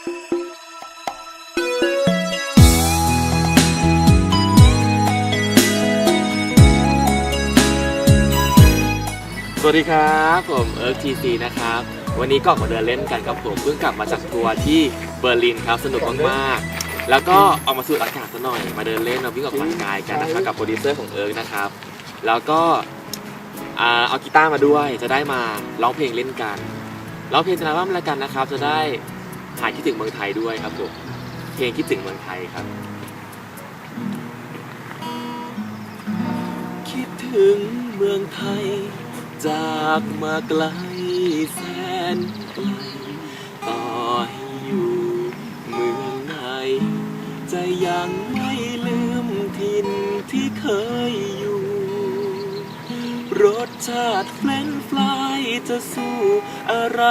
สวัสดีครับผมเอิร์กทีซีนะครับ วันนี้ก็ออกมาเดินเล่นกันครับผมเพิ่งกลับมาจากทัวร์ที่เบอร์ลินครับสนุกมากๆแล้วก็ออกมาสูดอากาศซะหน่อยมาเดินเล่นมาวิ่งออกกำลังกายกันนะครับกับโปรดิวเซอร์ของเอิร์กนะครับ แล้วก็เอากีตาร์มาด้วยจะได้มาร้องเพลงเล่นกันร้องเพลงจะนำว่าอะไรกันนะครับ จะได้ หายคิดถึงเมืองไทยด้วยครับผมเพลงคิดถึงเมืองไทยครับ คิดถึงเมืองไทย จากมาไกลแสนไกลต่อให้อยู่เมืองไหนใจยังไม่ลืมถิ่นที่เคยอยู่ รสชาติเฟรนช์ฟรา จะสู้อะไร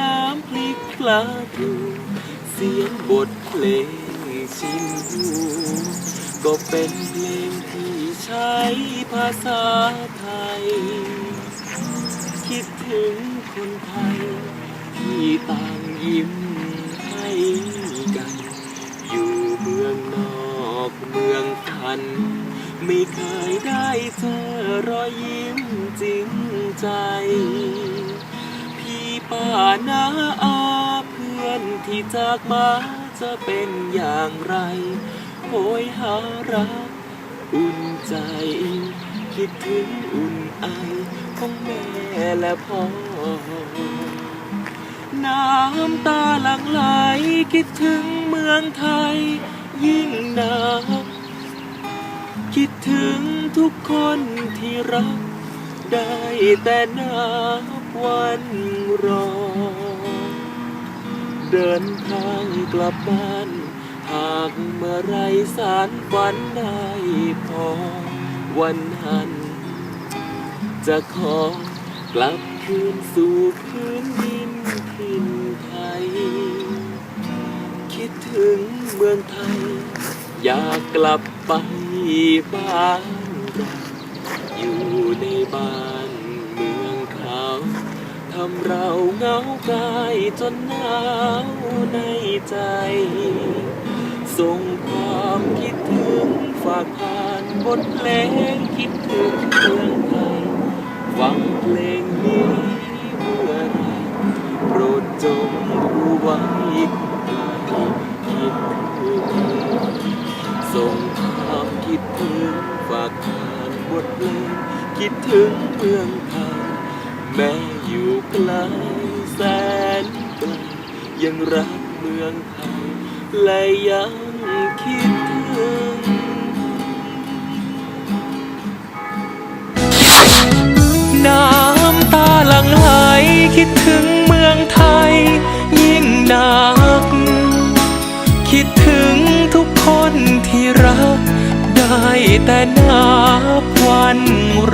น้ำพริกปลาทูเสียงบทเพลงชินหูก็เป็นเพลงที่ใช้ภาษาไทย คิดถึงคนไทย ที่ต่างยิ้มให้กัน อยู่เมืองนอกเมืองพัน ไม่เคยได้เจอรอยยิ้ม จริงใจ พี่ป้านาอาเพื่อนที่จากมาจะเป็นอย่างไรโหยหารักอุ่นใจ คิดถึงอุ่นไอของแม่และพ่อ น้ำตาหลั่งไหลคิดถึงเมืองไทย ยิ่งหนักคิดถึงทุกคนที่รัก ได้แต่นับวันรอ เดินทางกลับบ้าน หากเมื่อไรสารฝันได้พอ วันหัน จะขอกลับคืนสู่พื้นดินถิ่นไทย คิดถึงเมืองไทย อยากกลับไปบ้านเรา อยู่ในบ้านเมืองเขาทำเราเหงากายจนหนาวในใจ ส่งความคิดถึงฝากผ่านบทเพลงคิดถึงเมืองไทยฟังเพลงนี้เมื่อไรโปรดจงรู้ไว้คิดถึงส่ง คิดถึงเมืองไทยแม้อยู่ไกลแสนไกลยังรักเมืองไทยและยังคิดถึงน้ำตาหลั่งไหลคิดถึงเมืองไทย ยิ่งหนัก คิดถึงทุกคนที่รัก ได้แต่นับวันร